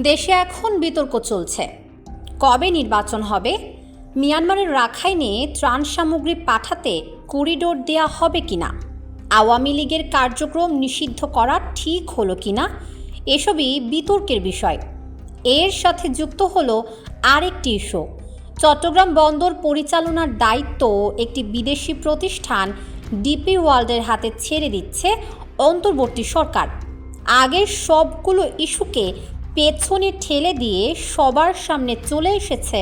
দেশে এখন বিতর্ক চলছে। কবে নির্বাচন হবে? মিয়ানমারের রাখাইনে ত্রাণ সামগ্রী পাঠাতে করিডোর দেয়া হবে কিনা? আওয়ামী লীগের কার্যক্রম নিষিদ্ধ করা ঠিক হলো কিনা? এসবই বিতর্কের বিষয়। এর সাথে যুক্ত হলো আরেকটি ইস্যু। চট্টগ্রাম বন্দর পরিচালনার দায়িত্ব একটি বিদেশি প্রতিষ্ঠান ডিপি ওয়ার্ল্ডের হাতে ছেড়ে দিচ্ছে অন্তর্বর্তী সরকার। আগের সবগুলো ইস্যুকে পেছনে ঠেলে দিয়ে সবার সামনে চলে এসেছে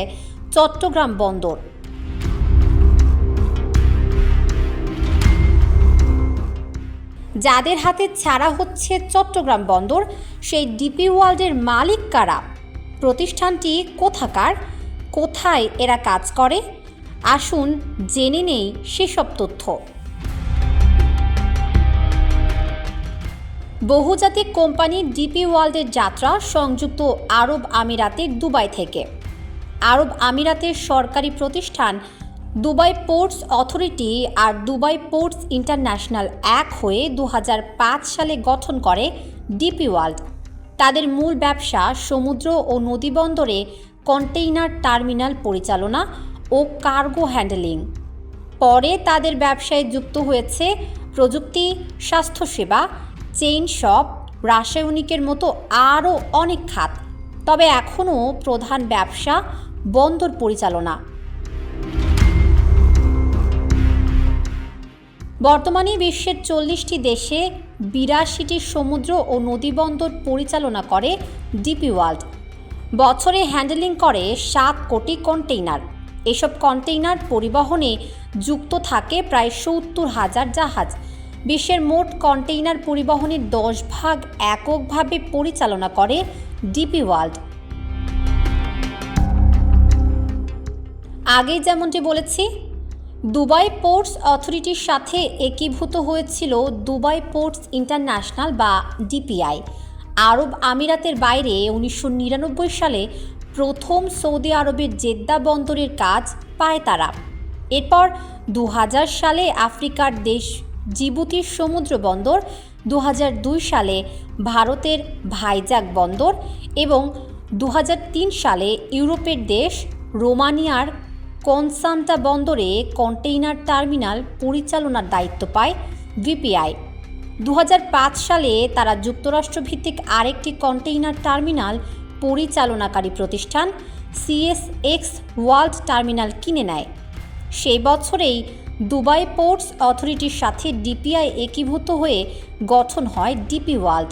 চট্টগ্রাম বন্দর। যাদের হাতে ছাড়া হচ্ছে চট্টগ্রাম বন্দর, সেই ডিপি ওয়ার্ল্ডের মালিক কারা? প্রতিষ্ঠানটি কোথাকার? কোথায় এরা কাজ করে? আসুন জেনে নেই সেসব তথ্য। বহুজাতিক কোম্পানি ডিপি ওয়ার্ল্ডের যাত্রা সংযুক্ত আরব আমিরাতের দুবাই থেকে। আরব আমিরাতের সরকারি প্রতিষ্ঠান দুবাই পোর্টস অথরিটি আর দুবাই পোর্টস ইন্টারন্যাশনাল এক হয়ে দু হাজার পাঁচ সালে গঠন করে ডিপি ওয়ার্ল্ড। তাদের মূল ব্যবসা সমুদ্র ও নদীবন্দরে কন্টেইনার টার্মিনাল পরিচালনা ও কার্গো হ্যান্ডেলিং। পরে তাদের ব্যবসায় যুক্ত হয়েছে প্রযুক্তি, স্বাস্থ্যসেবা চেইন শপ, রাসায়নিকের মতো আরও অনেক খাত। তবে এখনও প্রধান ব্যবসা বন্দর পরিচালনা। বর্তমানে বিশ্বের চল্লিশটি দেশে বিরাশিটি সমুদ্র ও নদীবন্দর পরিচালনা করে ডিপি ওয়ার্ল্ড। বছরে হ্যান্ডেলিং করে সাত কোটি কন্টেইনার। এসব কন্টেইনার পরিবহনে যুক্ত থাকে প্রায় সত্তর হাজার জাহাজ। বিশ্বের মোট কন্টেইনার পরিবহনের দশ ভাগ এককভাবে পরিচালনা করে ডিপি ওয়ার্ল্ড। আগে যেমনটি বলেছি, দুবাই পোর্টস অথরিটির সাথে একীভূত হয়েছিল দুবাই পোর্টস ইন্টারন্যাশনাল বা ডিপিআই। আরব আমিরাতের বাইরে উনিশশো নিরানব্বই সালে প্রথম সৌদি আরবের জেদ্দা বন্দরের কাজ পায় তারা। এরপর দু হাজার সালে আফ্রিকার দেশ জিবুতির সমুদ্র বন্দর দু হাজার দুই সালে ভারতের ভাইজাগ বন্দর এবং দু হাজার তিন সালে ইউরোপের দেশ রোমানিয়ার কনসান্টা বন্দরে কন্টেইনার টার্মিনাল পরিচালনার দায়িত্ব পায় ভিপিআই। দু সালে তারা যুক্তরাষ্ট্রভিত্তিক আরেকটি কন্টেইনার টার্মিনাল পরিচালনাকারী প্রতিষ্ঠান সিএসএক্স ওয়ার্ল্ড টার্মিনাল কিনে নেয়। সেই বছরেই দুবাই পোর্টস অথরিটির সাথে ডিপিআই একীভূত হয়ে গঠন হয় ডিপি ওয়ার্ল্ড।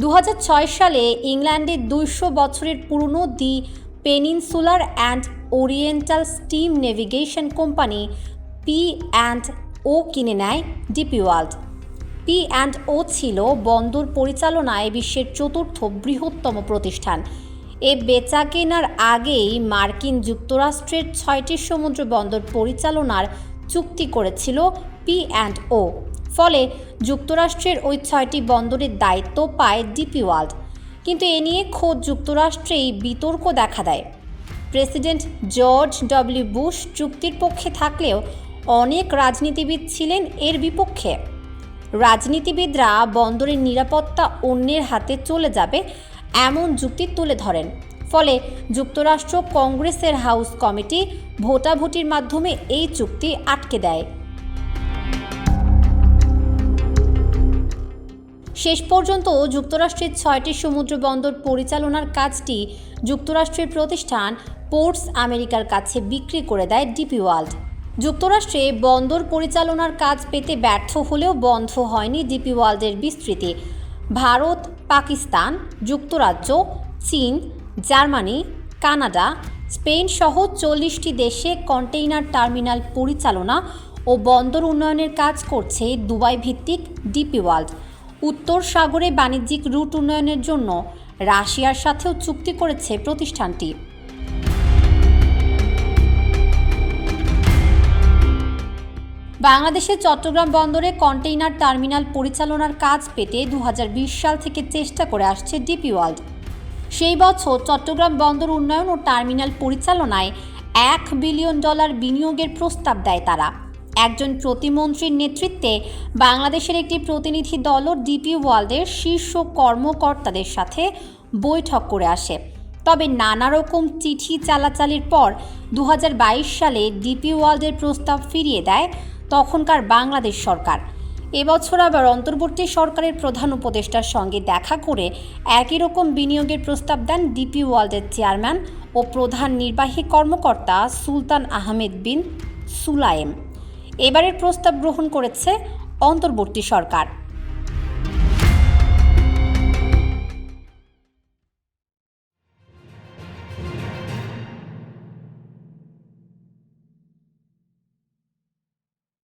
দু হাজার ছয় সালে ইংল্যান্ডে দুইশো বছরের পুরনো the Peninsular and Oriental steam navigation company P and O কিনে নেয় DP World. P and O ছিল বন্দর পরিচালনায় বিশ্বের চতুর্থ বৃহত্তম প্রতিষ্ঠান। এ বেচা কেনার আগেই মার্কিন যুক্তরাষ্ট্রের ছয়টি সমুদ্র বন্দর পরিচালনার চুক্তি করেছিল পি অ্যান্ড ও। ফলে যুক্তরাষ্ট্রের ওই ছয়টি বন্দরের দায়িত্ব পায় ডিপি ওয়ার্ল্ড। কিন্তু এ নিয়ে খোদ যুক্তরাষ্ট্রেই বিতর্ক দেখা দেয়। প্রেসিডেন্ট জর্জ ডব্লিউ বুশ চুক্তির পক্ষে থাকলেও অনেক রাজনীতিবিদ ছিলেন এর বিপক্ষে। রাজনীতিবিদরা বন্দরের নিরাপত্তা অন্যের হাতে চলে যাবে এমন যুক্তি তুলে ধরেন। ফলে যুক্তরাষ্ট্র কংগ্রেসের হাউস কমিটি ভোটাভুটির মাধ্যমে এই চুক্তি আটকে দেয়। শেষ পর্যন্ত যুক্তরাষ্ট্রের ছয়টি সমুদ্র বন্দর পরিচালনার কাজটি যুক্তরাষ্ট্রের প্রতিষ্ঠান পোর্টস আমেরিকার কাছে বিক্রি করে দেয় ডিপি ওয়ার্ল্ড। যুক্তরাষ্ট্রে বন্দর পরিচালনার কাজ পেতে ব্যর্থ হলেও বন্ধ হয়নি ডিপি ওয়ার্ল্ডের বিস্তৃতি। ভারত, পাকিস্তান, যুক্তরাজ্য, চীন, জার্মানি, কানাডা, স্পেন সহ চল্লিশটি দেশে কন্টেইনার টার্মিনাল পরিচালনা ও বন্দর উন্নয়নের কাজ করছে দুবাই ভিত্তিক ডিপি ওয়ার্ল্ড। উত্তর সাগরে বাণিজ্যিক রুট উন্নয়নের জন্য রাশিয়ার সাথেও চুক্তি করেছে প্রতিষ্ঠানটি। বাংলাদেশের চট্টগ্রাম বন্দরে কন্টেইনার টার্মিনাল পরিচালনার কাজ পেতে দু হাজার বিশ সাল থেকে চেষ্টা করে আসছে ডিপি ওয়ার্ল্ড। সেই বছর চট্টগ্রাম বন্দর উন্নয়ন ও টার্মিনাল পরিচালনায় এক বিলিয়ন ডলার বিনিয়োগের প্রস্তাব দেয় তারা। একজন প্রতিমন্ত্রীর নেতৃত্বে বাংলাদেশের একটি প্রতিনিধি দলও ডিপি ওয়ার্ল্ডের শীর্ষ কর্মকর্তাদের সাথে বৈঠক করে আসে। তবে নানা রকম চিঠি চালাচালির পর দু হাজার বাইশ সালে ডিপি ওয়ার্ল্ডের প্রস্তাব ফিরিয়ে দেয় তখনকার বাংলাদেশ সরকার। এবছর আবার অন্তর্বর্তী সরকারের প্রধান উপদেষ্টার সঙ্গে দেখা করে একই রকম বিনিয়োগের প্রস্তাব দেন ডিপি ওয়ার্ল্ডের চেয়ারম্যান ও প্রধান নির্বাহী কর্মকর্তা সুলতান আহমেদ বিন সুলায়েম। এবারের প্রস্তাব গ্রহণ করেছে অন্তর্বর্তী সরকার।